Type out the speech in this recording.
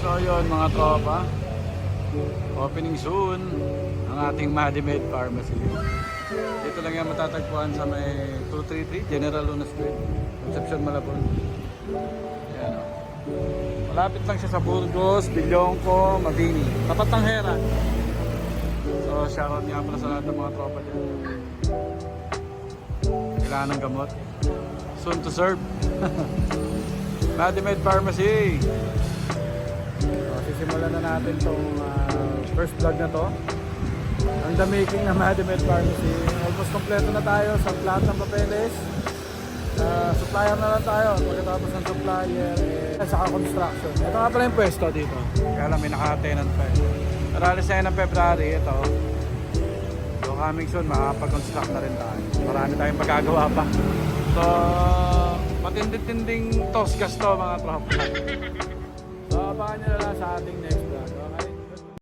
So yun mga tropa. Opening soon ang ating Madimed Pharmacy. Dito lang yan matatagpuan sa may 233 General Luna Street, Concepcion, Malabon. Yan o. Malapit lang siya sa Burgos, Bilyongko, Mabini. Tapat ng Hera. So shoutout nga pala sa lahat ng mga tropa dyan. Kailangan ng gamot. Soon to serve. Madimed Pharmacy. Sisimulan na natin tong ah, first vlog na to. Ang the making ng Madimed Pharmacy. Almost kompleto na tayo sa lahat ng papeles. Uh, supplier na lang tayo. Pagkatapos ng supplier, eh, saka construction. Ito nga pala yung pwesto dito. Kaya lang may naka-tenant pa eh. Na yun ng February, ito. So coming soon, makakapag-construct na rin tayo. Marami tayong magagawa pa. So, matindi-tinding tosgas to mga tropa. sa ating next vlog. Okay?